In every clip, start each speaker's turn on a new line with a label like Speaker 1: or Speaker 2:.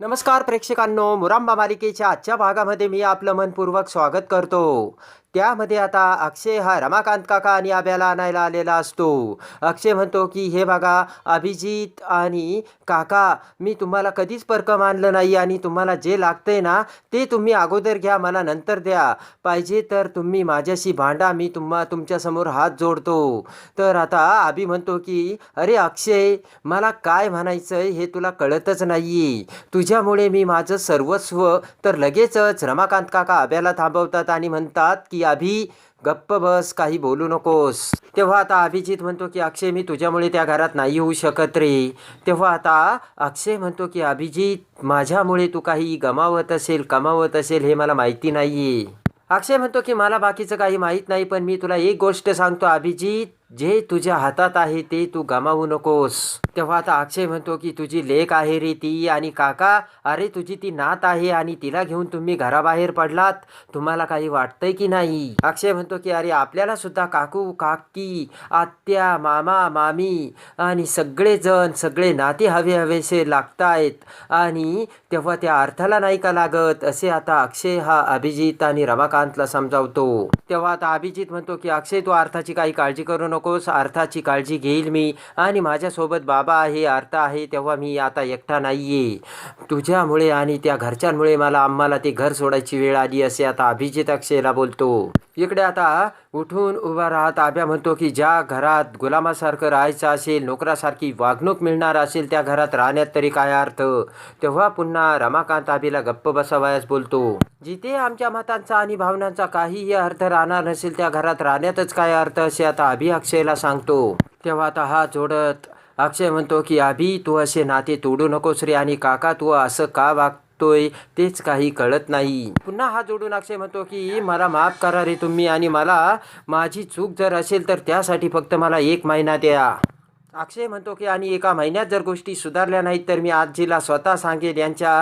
Speaker 1: नमस्कार प्रेक्षकांनो मुरांबा मालिकेच्या आजच्या भागामध्ये मी आपलं मनपूर्वक स्वागत करतो. त्यामध्ये आता अक्षय हा रमाकांत काका आणि आब्याला आणायला आलेला असतो. अक्षय म्हणतो की हे बघा अभिजित आणि काका मी तुम्हाला कधीच परक मानलं नाही आणि तुम्हाला जे लागतंय ना ते तुम्ही अगोदर घ्या मला नंतर द्या. पाहिजे तर तुम्ही माझ्याशी भांडा मी तुम्हा तुमच्यासमोर हात जोडतो. तर आता अभि म्हणतो की अरे अक्षय मला काय म्हणायचं हे तुला कळतच नाही तुझ्यामुळे मी माझं सर्वस्व तर लगेचच रमाकांत काका आब्याला थांबवतात आणि म्हणतात की की अभि गप्प बस काही बोलू नकोस. तेव्हा आता अभिजित म्हणतो की अक्षय मी तुझ्यामुळे त्या घरात नाही होऊ शकत रे. तेव्हा आता अक्षय म्हणतो की अभिजित माझ्यामुळे तू काही गमावत असेल कमावत असेल हे मला माहिती नाही अक्षय म्हणतो की मला बाकीचं काही माहीत नाही पण मी तुला एक गोष्ट सांगतो अभिजित. जे तुझ्या हातात आहे ते तू गमावू नकोस. तेव्हा आता अक्षय म्हणतो की तुझी लेक आहे रे ती आणि काका अरे तुझी ती नात आहे आणि तिला घेऊन तुम्ही घराबाहेर पडलात. तुम्हाला काही वाटतंय की नाही? अक्षय म्हणतो की अरे आपल्याला सुद्धा काकू काकी आत्या मामा मामी आणि सगळेजण सगळे नाते हवे हवेसे लागतायत आणि तेव्हा त्या अर्थाला नाही का लागत? असे आता अक्षय हा अभिजित आणि रमाकांतला समजावतो. तेव्हा आता अभिजित म्हणतो की अक्षय तू अर्थाची काही काळजी करू नकोस अर्थाची काळजी घेईल मी. आणि माझ्यासोबत बाबा आहे अर्थ आहे तेव्हा मी आता एकटा नाहीये. तुझ्यामुळे आणि त्या घरच्यांमुळे मला आम्हाला ते घर सोडायची वेळ आली असे आता अभिजित अक्षयला बोलतो. इकडे आता उठून उभा राहत आब्या म्हणतो की ज्या घरात गुलामासारखं राहायचं असेल नोकरासारखी वागणूक मिळणार असेल त्या घरात राहण्यात तरी काय अर्थ? तेव्हा पुन्हा रमाकांत आबीला गप्प बसावयास बोलतो. जिथे आमच्या मतांचा आणि भावनांचा काहीही अर्थ राहणार नसेल त्या घरात राहण्यातच काय अर्थ असे आता अभि अक्षयला सांगतो तेव्हा आता हा जोडत. अक्षय म्हणतो की आभी तू असे नाते तोडू नकोस रे आणि काका तू असं का वागतोय तेच काही कळत नाही. पुन्हा हा जोडून अक्षय म्हणतो की मला माफ करा रे तुम्ही आणि मला माझी चूक जर असेल तर त्यासाठी फक्त मला एक महिना द्या. अक्षय म्हणतो की आणि एका महिन्यात जर गोष्टी सुधारल्या नाहीत तर मी आजीला स्वतः सांगेल यांच्या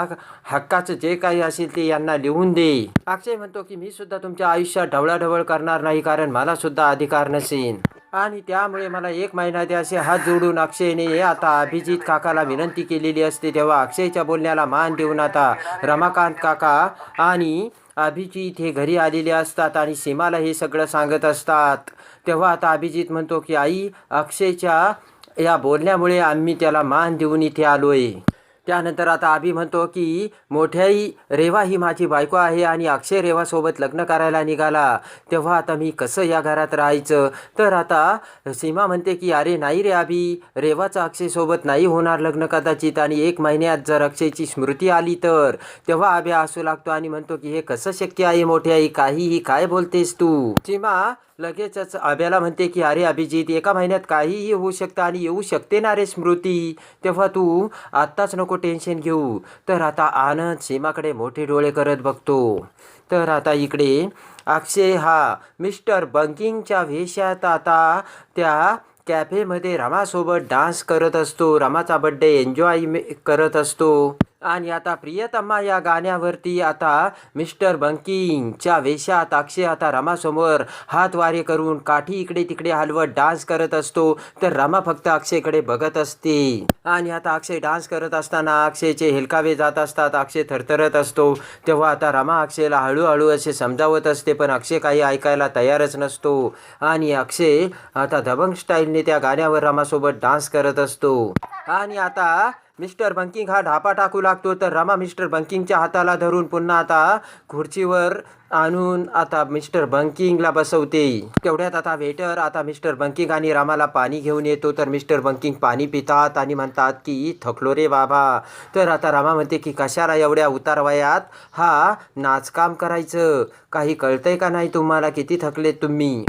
Speaker 1: हक्काचं जे काही असेल ते यांना लिहून दे. अक्षय म्हणतो की मी सुद्धा तुमच्या आयुष्यात ढवळाढवळ करणार नाही कारण मला सुद्धा अधिकार नसेल आणि त्यामुळे मला एक महिना द्या असे हात जोडून अक्षयने आता अभिजित काकाला विनंती केलेली असते तेव्हा अक्षयच्या बोलण्याला मान देऊन आता रमाकांत काका आणि अभिजित हे घरी आलेले असतात आणि सीमाला हे सगळं सांगत असतात. तेव्हा आता अभिजित म्हणतो की आई अक्षयच्या या बोलण्यामुळे आम्ही त्याला मान देऊन इथे आलो आहे त्यानंतर आता आभी म्हणतो की मोठ्याई रेवा ही माझी बायको आहे आणि अक्षय रेवासोबत लग्न करायला निघाला. तेव्हा आता मी कसं या घरात राहायचं? तर आता सीमा म्हणते की अरे नाही रे आभी रेवाचं अक्षयसोबत नाही होणार लग्न कदाचित आणि एक महिन्यात जर अक्षयची स्मृती आली तर. तेव्हा आभ्या असू लागतो आणि म्हणतो की हे कसं शक्य आहे मोठ्याई? काहीही काय बोलतेस तू? सीमा लगेचच आभ्याला म्हणते की अरे अभिजित एका महिन्यात काहीही होऊ शकतं आणि येऊ शकते ना रे स्मृती. तेव्हा तू आत्ताच नको टेन्शन घेऊ. तर आता आनंद सीमाकडे मोठे डोळे करत बघतो. तर आता इकडे अक्षय हा मिस्टर बंकिंगच्या वेशात आता त्या कॅफेमध्ये रमासोबत डान्स करत असतो. रमाचा बड्डे एन्जॉय करत असतो. आणि आता प्रियतम्मा या गाण्यावरती आता मिस्टर बंकिंगच्या वेशात अक्षय आता रमासमोर हात वारे करून काठी इकडे तिकडे हलवत डान्स करत असतो. तर रमा फक्त अक्षयकडे बघत असते. आणि आता अक्षय डान्स करत असताना अक्षयचे हेलकावे जात असतात. अक्षय थरथरत असतो. तेव्हा आता रमा अक्षयला हळूहळू असे समजावत असते पण अक्षय काही ऐकायला तयारच नसतो. आणि अक्षय आता दबंग स्टाईलने त्या गाण्यावर रमासोबत डान्स करत असतो. आणि आता मिस्टर बंकिंग हा ढापा टाकू लागतो तर रमा मिस्टर बंकिंगच्या हाताला धरून पुन्हा आता खुर्चीवर आणून आता मिस्टर बंकिंगला बसवते. तेवढ्यात आता वेटर आता मिस्टर बंकिंग आणि रामाला पाणी घेऊन येतो तर मिस्टर बंकिंग पाणी पितात आणि म्हणतात की थकलो रे बाबा. तर आता रामा म्हणते की कशाला एवढ्या उतारवयात हा नाचकाम करायचं? काही कळतंय का नाही तुम्हाला? किती थकलेत तुम्ही?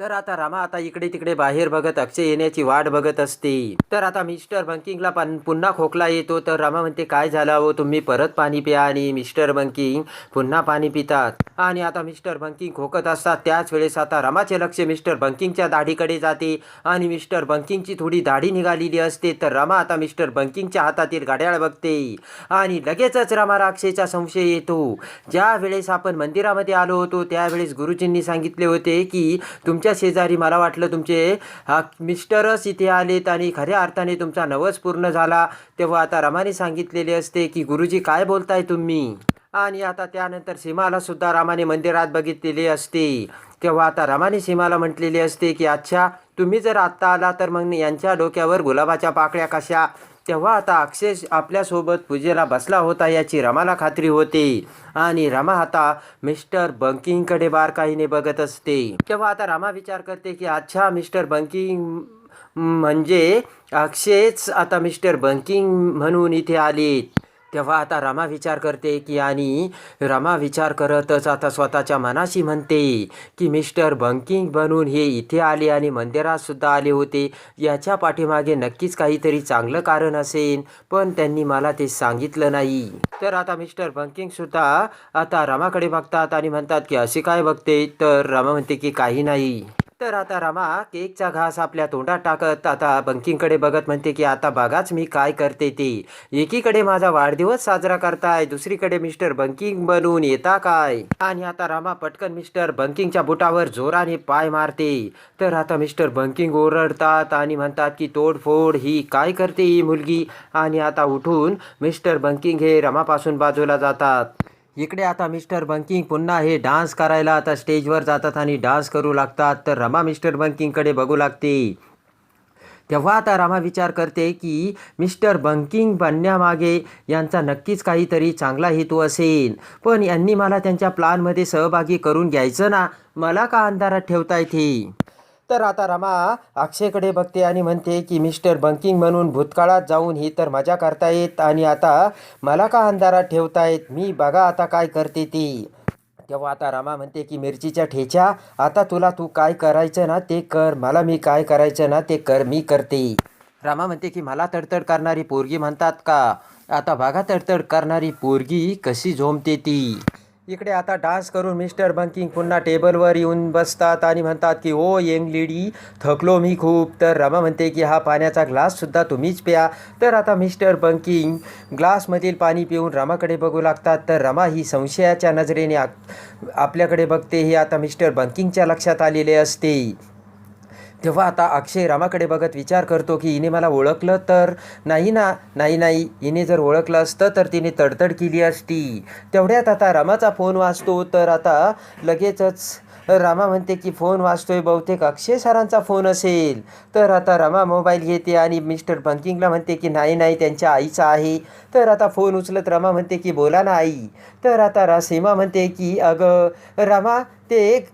Speaker 1: तर आता रामा आता इकडे तिकडे बाहेर बघत अक्षय येण्याची वाट बघत असते तर आता मिस्टर बंकिंगला पण पुन्हा खोकला येतो. तर रामा म्हणते काय झाला हो तुम्ही परत पाणी प्या. आणि मिस्टर बंकिंग पुन्हा पाणी पितात. आणि आता मिस्टर बंकिंग खोकत असतात. त्याच वेळेस आता रमाचे लक्ष मिस्टर बंकिंगच्या दाढीकडे जाते. आणि मिस्टर बंकिंगची थोडी दाढी निघालेली असते. तर रमा आता मिस्टर बंकिंगच्या हातातील घड्याळ बघते. आणि लगेचच रामा राक्षेचा संशय येतो. ज्या वेळेस आपण मंदिरामध्ये आलो होतो त्यावेळेस गुरुजींनी सांगितले होते की तुमच्या तुमच्या शेजारी मला वाटलं तुमचे हा मिस्टरच इथे आलेत आणि खऱ्या अर्थाने तुमचा नवस पूर्ण झाला. तेव्हा आता रमाने सांगितलेले असते की गुरुजी काय बोलताय तुम्ही? आणि आता त्यानंतर सीमाला सुद्धा रामाने मंदिरात बघितलेली असते. तेव्हा आता रामाने सीमाला म्हटलेली असते की अच्छा तुम्ही जर आत्ता आला तर मग यांच्या डोक्यावर गुलाबाच्या पाकळ्या कशा तेव्हा आता अक्षय आपल्यासोबत पूजेला बसला होता याची रमाला खात्री होते. आणि रमा आता मिस्टर बंकिंगकडे बारकाईने बघत असते. तेव्हा आता रमा विचार करते की अच्छा मिस्टर बंकिंग म्हणजे अक्षयच आता मिस्टर बंकिंग म्हणून इथे आले तेव्हा आता रमा विचार करते की आणि रमा विचार करतच आता स्वतःच्या मनाशी म्हणते की मिस्टर बंकिंग बनून हे इथे आले आणि मंदिरातसुद्धा आले होते. याच्या पाठीमागे नक्कीच काहीतरी चांगलं कारण असेल पण त्यांनी मला ते सांगितलं नाही. तर आता मिस्टर बंकिंगसुद्धा आता रमाकडे बघतात आणि म्हणतात की असे काय बघते? तर रमा म्हणते की काही नाही. तर आता रमा केकचा घास आपल्या तोंडात टाकत आता बंकिंगकडे बघत म्हणते की आता बघाच मी काय करते ते. एकीकडे माझा वाढदिवस साजरा करताय दुसरीकडे मिस्टर बंकिंग बनून येता काय? आणि आता रमा पटकन मिस्टर बंकिंगच्या बुटावर जोराने पाय मारते. तर आता मिस्टर बंकिंग ओरडतात आणि म्हणतात की तोडफोड ही काय करते ही मुलगी? आणि आता उठून मिस्टर बंकिंग हे रमापासून बाजूला जातात. इकडे आता मिस्टर बंकिंग पुन्हा हे डान्स करायला आता स्टेजवर जातात आणि डान्स करू लागतात. तर रमा मिस्टर बंकिंगकडे बघू लागते. तेव्हा आता रमा विचार करते की मिस्टर बंकिंग बनण्यामागे यांचा नक्कीच काहीतरी चांगला हेतू असेल. पण यांनी मला त्यांच्या प्लॅनमध्ये सहभागी करून घ्यायचं ना? मला का अंधारात ठेवता येते तर आता रमा अक्षयकडे बघते आणि म्हणते की मिस्टर बंकिंग म्हणून भूतकाळात जाऊन ही तर मजा करतायत आणि आता मला का अंधारात ठेवतायत? मी बघा आता काय करते ती. तेव्हा आता रमा म्हणते की मिरचीच्या ठेच्या आता तुला तू काय करायचं ना ते कर मला मी काय करायचं ना ते कर मी करते. रमा म्हणते की मला तडतड करणारी पोरगी म्हणतात का? आता बघा तडतड करणारी पोरगी कशी झोमते ती. इकडे आता डान्स करून मिस्टर बंकिंग पुन्हा टेबलवर येऊन बसतात आणि म्हणतात की ओ यंग लेडी थकलो मी खूप. तर रमा म्हणते की हा पाण्याचा ग्लाससुद्धा तुम्हीच प्या. तर आता मिस्टर बंकिंग ग्लासमधील पाणी पिऊन रमाकडे बघू लागतात. तर रमा ही संशयाच्या नजरेने आप- आपल्याकडे बघते. हे आता मिस्टर बंकिंगच्या लक्षात आलेले असते. तेव्हा आता अक्षय रामाकडे बघत विचार करतो की हिने मला ओळखलं तर नाही ना? नाही नाही. हिने जर ओळखलं असतं तर तिने तडतड केली असती. तेवढ्यात आता रामाचा फोन वाजतो. तर आता लगेचच रामा म्हणते की फोन वाजतोय बहुतेक. अक्षय सरांचा फोन असेल. तर आता रमा मोबाईल घेते आणि मिस्टर बंकिंगला म्हणते की नाही नाही. त्यांच्या आईचा आहे. तर आता फोन उचलत रमा म्हणते की बोला ना आई. तर आता रा सीमा म्हणते की अगं रमा ते एक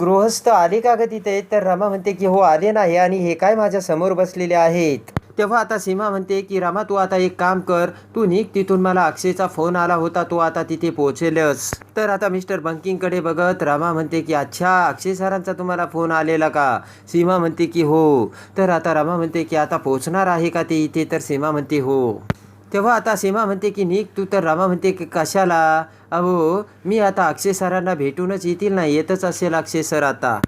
Speaker 1: गृहस्थ आले का गं तिथे? तर रमा म्हणते की हो आले नाही आणि हे काय माझ्यासमोर बसलेले आहेत? तेव्हा आता सीमा म्हणते की रामा तू आता एक काम कर. तू निघ तिथून. मला अक्षयचा फोन आला होता. तो आता तिथे पोहोचेलच. तर आता मिस्टर बंकिंगकडे बघत रामा म्हणते की अच्छा अक्षय सरांचा तुम्हाला फोन आलेला का? सीमा म्हणते की हो. तर आता रामा म्हणते की आता पोहोचणार आहे का ते इथे? तर सीमा म्हणते हो. तेव्हा आता सीमा म्हणते की निघ तू तर रामा म्हणते की कशाला? अहो मी आता अक्षय सरांना भेटूनच येतील ना येतच असेल अक्षय सर आता.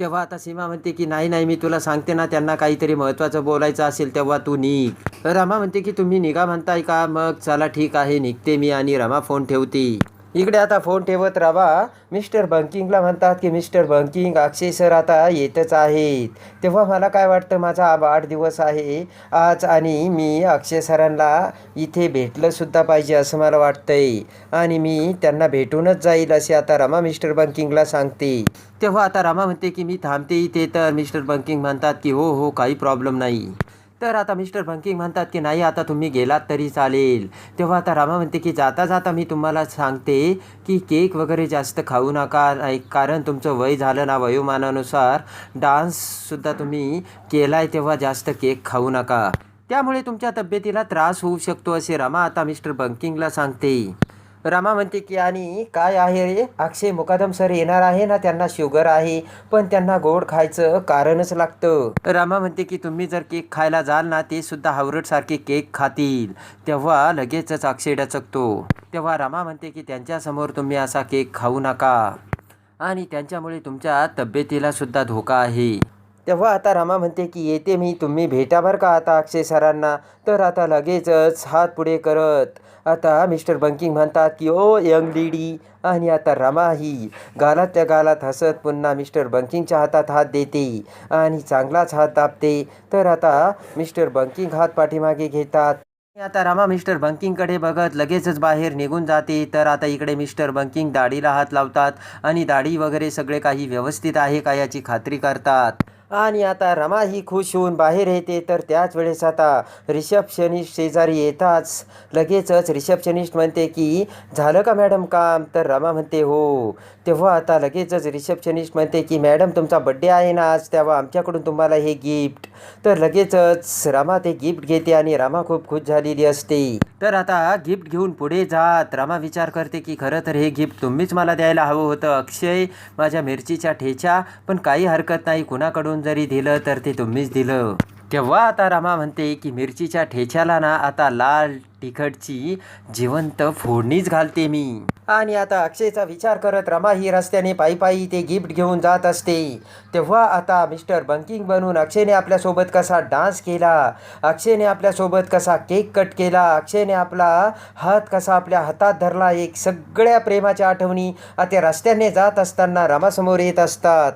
Speaker 1: तेव्हा आता सीमा म्हणते की नाही नाही मी तुला सांगते ना त्यांना काहीतरी महत्त्वाचं बोलायचं असेल तेव्हा तू निघ. रमा म्हणते की तुम्ही निघा म्हणताय का? मग चला ठीक आहे निघते मी आणि रमा फोन ठेवते. इकडे आता फोन ठेवत राहा. मिस्टर बंकिंगला म्हणतात की मिस्टर बंकिंग अक्षय सर आता येतच आहेत. तेव्हा मला काय वाटतं माझा हा वाढदिवस आहे आज आणि मी अक्षय सरांना इथे भेटलंसुद्धा पाहिजे असं मला वाटतंय. आणि मी त्यांना भेटूनच जाईल असे आता रमा मिस्टर बंकिंगला सांगते. तेव्हा आता रमा म्हणते की मी थांबते इथे. तर मिस्टर बंकिंग म्हणतात की हो हो काही प्रॉब्लेम नाही. तर आता मिस्टर बंकिंग म्हणतात की नाही आता तुम्ही गेलात तरी चालेल. तेव्हा आता रामा म्हणते की जाता जाता मी तुम्हाला सांगते की केक वगैरे जास्त खाऊ नका. नाही, कारण तुमचं वय झालं ना वयोमानानुसार डान्ससुद्धा तुम्ही केलाय तेव्हा जास्त केक खाऊ नका. त्यामुळे तुमच्या तब्येतीला त्रास होऊ शकतो असे रमा आता मिस्टर बंकिंगला सांगते. रमा म्हणते की आणि काय आहे रे? अक्षय मुकादम सर येणार आहे ना? त्यांना शुगर आहे. पण त्यांना गोड खायचं कारणच लागतं. रमा म्हणते की तुम्ही जर केक खायला जाल ना ते सुद्धा हावरटसारखे केक खातील. तेव्हा लगेचच अक्षय डचकतो. तेव्हा रमा म्हणते की त्यांच्यासमोर तुम्ही असा केक खाऊ नका. आणि त्यांच्यामुळे तुमच्या तब्येतीला सुद्धा धोका आहे. तेव्हा आता रमा म्हणते की येते मी तुम्ही भेटा बरं का आता अक्षय सरांना. तर आता लगेचच हात पुढे करत आता मिस्टर बंकिंग म्हणतात की ओ यंग लेडी. आणि आता रमा ही गालातल्या गालात हसत पुन्हा मिस्टर बंकिंगच्या हातात हात देते आणि चांगलाच हात दाबते. तर आता मिस्टर बंकिंग हात पाठीमागे घेतात. आता रमा मिस्टर बंकिंगकडे बघत लगेचच बाहेर निघून जाते. तर आता इकडे मिस्टर बंकिंग दाढीला हात लावतात आणि दाढी वगैरे सगळे काही व्यवस्थित आहे का याची खात्री करतात. आणि आता रमा ही खुश होऊन बाहेर येते तर त्याच वेळेस आता रिसेप्शनिस्ट शेजारी येताच. लगेचच रिसेप्शनिस्ट म्हणते की झालं का मॅडम काम? तर रमा म्हणते हो. तेव्हा आता लगेचच रिसेप्शनिस्ट म्हणते की मॅडम तुमचा बड्डे आहे ना आज तेव्हा आमच्याकडून तुम्हाला हे गिफ्ट तर लगेचच रमा ते गिफ्ट घेते आणि रमा खूप खुश झालेली असते. तर आता गिफ्ट घेऊन पुढे जात. रमा विचार करते की खरं तर हे गिफ्ट तुम्हीच मला द्यायला हवं होतं अक्षय. माझ्या मिरचीच्या ठेच्या पण काही हरकत नाही. कुणाकडून जरी दिलं तर ते तुम्हीच दिलं. तेव्हा आता रमा म्हणते की मिरचीच्या ठेच्याला ना आता लाल तिखटची जिवंत फोडणीच घालते मी. आणि आता अक्षयचा विचार करत रमा ही रस्त्याने पायी पायी ते गिफ्ट घेऊन जात असते. तेव्हा आता मिस्टर बंकिंग बनून अक्षयने आपल्यासोबत कसा डान्स केला अक्षयने आपल्यासोबत कसा केक कट केला अक्षयने आपला हात कसा आपल्या हातात धरला एक सगळ्या प्रेमाच्या आठवणी आता रस्त्याने जात असताना रमासमोर येत असतात.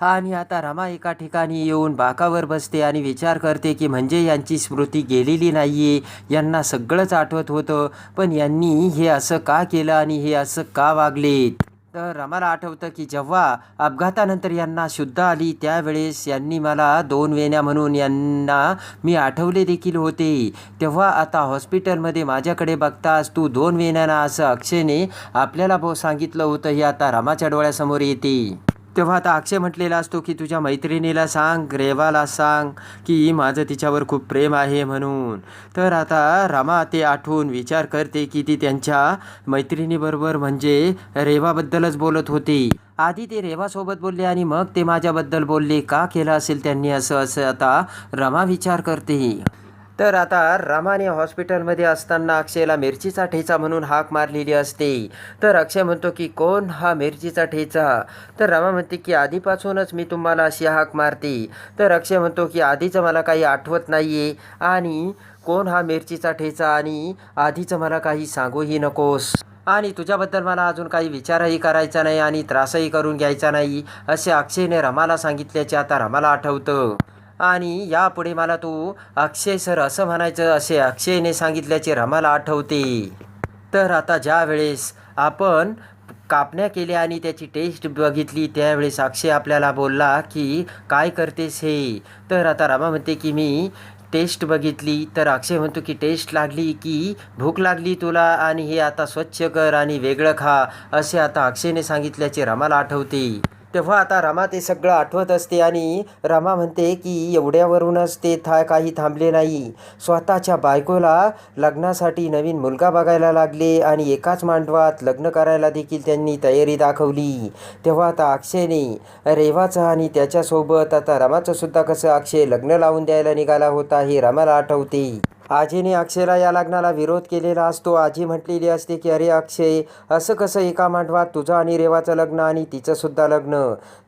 Speaker 1: आणि आता रमा एका ठिकाणी येऊन बाकावर बसते आणि विचार करते की म्हणजे यांची स्मृती गेलेली नाही आहे यांना सगळंच आठवत होतं. पण यांनी हे असं का केलं आणि हे असं का वागलेत? तर रमाला आठवतं की जेव्हा अपघातानंतर यांना शुद्ध आली त्यावेळेस यांनी मला दोन वेण्या म्हणून यांना मी आठवले देखील होते. तेव्हा आता हॉस्पिटलमध्ये माझ्याकडे बघताच तू दोन वेण्यांना असं अक्षयने आपल्याला सांगितलं होतं हे आता रमाच्या डोळ्यासमोर येते. तेव्हा आता अक्षय म्हटलेला असतो की तुझ्या मैत्रिणीला सांग रेवाला सांग की माझं तिच्यावर खूप प्रेम आहे म्हणून. तर आता रमा ते आठवून विचार करते की ती त्यांच्या मैत्रिणीबरोबर म्हणजे रेवाबद्दलच बोलत होती. आधी ते रेवासोबत बोलले आणि मग ते माझ्याबद्दल बोलले. का केलं असेल त्यांनी असं असं आता रमा विचार करते. तर आता रमाने हॉस्पिटलमध्ये असताना अक्षयला मिरचीचा ठेचा म्हणून हाक मारलेली असते. तर अक्षय म्हणतो की कोण हा मिरचीचा ठेचा? तर रमा म्हणते की आधीपासूनच मी तुम्हाला अशी हाक मारते. तर अक्षय म्हणतो की आधीचं मला काही आठवत नाही आहे आणि कोण हा मिरचीचा ठेचा आणि आधीचं मला काही सांगूही नकोस. आणि तुझ्याबद्दल मला अजून काही विचारही करायचा नाही आणि त्रासही करून घ्यायचा नाही असे अक्षयने रमाला सांगितल्याचे आता रमाला आठवतं. आणि यापुढे मला तू अक्षय सर असं म्हणायचं असे अक्षयने सांगितल्याचे रमाला आठवते. तर आता ज्या वेळेस आपण कापण्या केल्या आणि त्याची टेस्ट बघितली त्यावेळेस अक्षय आपल्याला बोलला की काय करतेस हे? तर आता रमा म्हणते की मी टेस्ट बघितली. तर अक्षय म्हणतो की टेस्ट लागली की भूक लागली तुला आणि हे आता स्वच्छ कर आणि वेगळं खा असे आता अक्षयने सांगितल्याचे रमाला आठवते. तेव्हा आता रमा ते सगळं आठवत असते आणि रमा म्हणते की एवढ्यावरूनच ते था काही थांबले नाही. स्वतःच्या बायकोला लग्नासाठी नवीन मुलगा बघायला लागले आणि एकाच मांडवात लग्न करायला देखील त्यांनी तयारी दाखवली. तेव्हा आता अक्षयने रेवाचं आणि त्याच्यासोबत आता रमाचं सुद्धा कसं अक्षय लग्न लावून द्यायला निघाला होता हे रमाला आठवते. आजीने अक्षयला या लग्नाला विरोध केलेला असतो. आजी म्हटलेली असते की अरे अक्षय असं कसं एका मांडवात तुझं आणि रेवाचं लग्न आणि तिचंसुद्धा लग्न?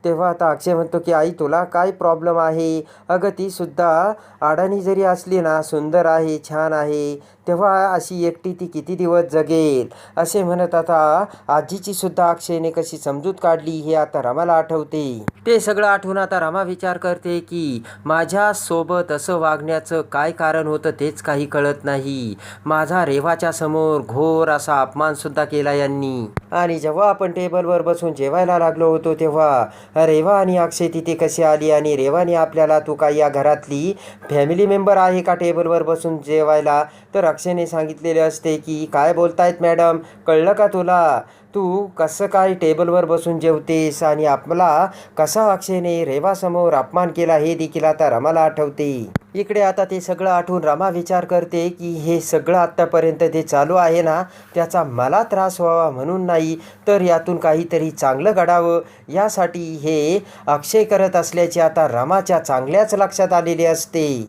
Speaker 1: तेव्हा आता अक्षय म्हणतो की आई तुला काय प्रॉब्लेम आहे? अगं तीसुद्धा अडाणी जरी असली ना सुंदर आहे छान आहे तेव्हा अशी एकटी ती किती दिवस जगेल? असे म्हणत आता आजीची सुद्धा अक्षयने कशी समजूत काढली हे आता रमाला आठवते. ते सगळं आठवून आता रमा विचार करते की माझ्यासोबत असं वागण्याचं काय कारण होतं तेच काही कळत नाही. माझा रेवाच्या समोर घोर असा अपमान सुद्धा केला यांनी. आणि जेव्हा आपण टेबलवर बसून जेवायला लागलो होतो तेव्हा रेवा आणि अक्षय तिथे कशी आली आणि रेवाने आपल्याला तू काय या घरातली फॅमिली मेंबर आहे का टेबलवर बसून जेवायला? तर अक्षयने सांगितलेले असते की काय बोलतायत मॅडम? कळलं का तुला? तू कसं काय टेबलवर बसून जेवतेस आणि आपला कसा अक्षयने रेवासमोर अपमान केला हे देखील आता रमाला आठवते. इकडे आता ते सगळं आठवून रमा विचार करते की हे सगळं आत्तापर्यंत जे चालू आहे ना त्याचा मला त्रास व्हावा म्हणून नाही तर यातून काहीतरी चांगलं घडावं. यासाठी हे अक्षय करत असल्याचे आता रमाच्या चांगल्याच लक्षात आलेले असते.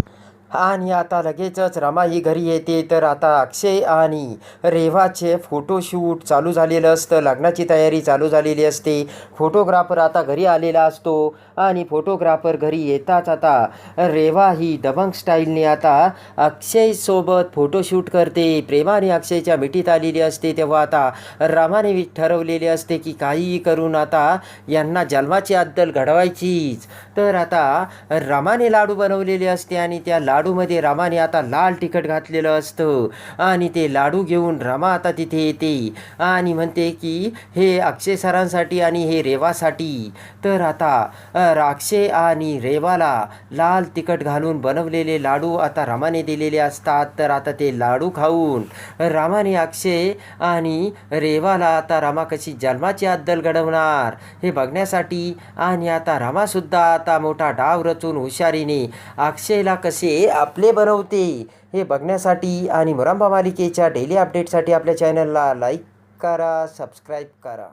Speaker 1: आणि आता लगेचच रमा ही घरी येते. तर आता अक्षय आणि रेवाचे फोटोशूट चालू झालेलं असतं. लग्नाची तयारी चालू झालेली असते. फोटोग्राफर आता घरी आलेला असतो. आणि फोटोग्राफर घरी येताच आता रेवा ही दबंग स्टाईलने आता अक्षयसोबत फोटोशूट करते. प्रेमाने अक्षयच्या मिठीत आलेली असते. तेव्हा आता रमाने ठरवलेले असते की काहीही करून आता यांना जन्माची अद्दल घडवायचीच. तर आता रमाने लाडू बनवलेले असते आणि त्या लाडूमध्ये रमाने आता लाल तिखट घातलेलं असतं. आणि ते लाडू घेऊन रमा आता तिथे येते. आणि म्हणते की हे अक्षय सरांसाठी आणि हे रेवासाठी. तर आता अक्षय आणि रेवाला लाल तिखट घालून बनवलेले लाडू आता रमाने दिलेले असतात. तर आता ते लाडू खाऊन रामाने अक्षय आणि रेवाला आता रमा कशी जन्माची अद्दल घडवणार हे बघण्यासाठी. आणि आता रमासुद्धा आता मोठा डाव रचून हुशारीने अक्षयला कसे आपले बनवते. हे बघण्यासाठी आणि मुरांबा मालिकेच्या डेली अपडेटसाठी आपल्या चॅनलला लाईक करा सबस्क्राईब करा.